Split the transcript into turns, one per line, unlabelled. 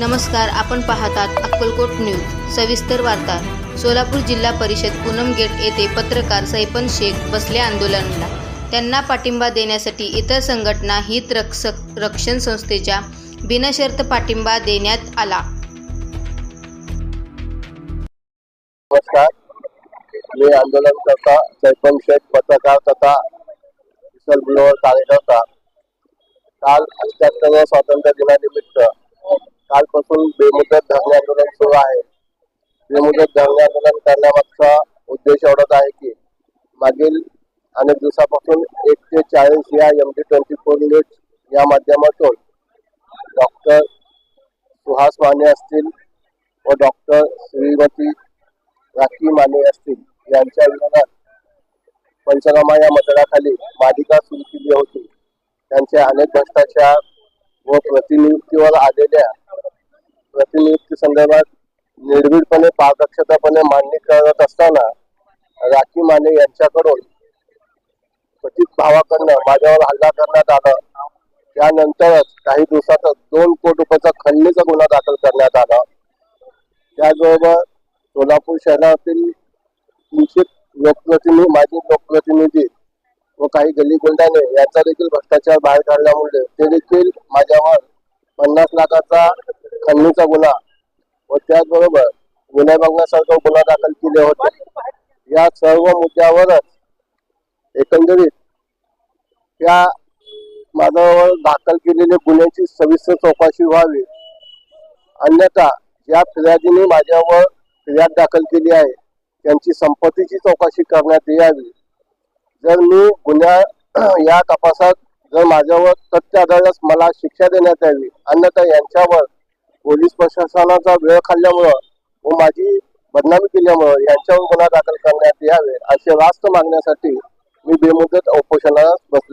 नमस्कार आपण पाहतात अक्कलकोट न्यूज. सविस्तर वार्ता. सोलापूर जिल्हा परिषद पूनम गेट येथे पत्रकार सैपन शेख बसले आंदोलनाला. त्यांना पाठिंबा देण्यासाठी इतर संघटना हित रक्षक रक्षण संस्थेच्या बिनशर्त पाठिंबा देण्यात आला.
नमस्कार. मी आंदोलनकर्ता सैपन शेख पत्रकार तथा कार्यकर्ता. काल अठ्याहत्तरव्या स्वातंत्र्य दिनानिमित्त कालपासून बेमुदत धरणे आंदोलन सुरू आहे. बेमुदत धरणे आंदोलन करण्यामागचा उद्देश एवढाच आहे की मागील अनेक दिवसापासून एक ते चाळीस या M D twenty four news या माध्यमातून डॉक्टर सुहास माने असतील व डॉक्टर श्रीमती राखी माने असतील यांच्या विरोधात पंचनामा या मतदाखाली मालिका सुरू केली होती. त्यांचे अनेक भ्रष्टाचार व प्रतिनियुक्तीवर आलेल्या प्रतिनियुक्ती संदर्भात निर्भीडपणे पारदर्शकपणे मांडणी करत असताना राखी माने यांच्याकडून कथित भावाकडनं माझ्यावर हल्ला करण्यात आला. त्यानंतरच काही दिवसातच दोन कोटी रुपयाचा खंडणीचा गुन्हा दाखल करण्यात आला. त्याचबरोबर सोलापूर शहरातील किंचित लोकप्रतिनिधी माजी लोकप्रतिनिधी व काही गल्ली गुंडाने यांचा देखील भ्रष्टाचार बाहेर काढल्यामुळे ते देखील माझ्यावर पन्नास लाखाचा खंडणीचा गुन्हा व त्याचबरोबर गुन्हे बघण्यासारखा गुन्हा दाखल केले होते. या सर्व मुद्द्यावरच एकंदरीत त्या माझ्यावर दाखल केलेल्या गुन्ह्याची सविस्तर चौकशी व्हावी. अन्यथा ज्या फिर्यादीने माझ्यावर फिर्याद दाखल केली आहे त्यांची संपत्तीची चौकशी करण्यात यावी. जर मी गुन्ह्या या तपासात जर माझ्यावर तथ्य आढळल्यास मला शिक्षा देण्यात यावी. अन्यथा यांच्यावर पोलीस प्रशासनाचा वेळ खाल्ल्यामुळं व माझी बदनामी केल्यामुळं यांच्यावर गुन्हा दाखल करण्यात यावे असे रास्त मागण्यासाठी मी बेमुदत उपोषणास बस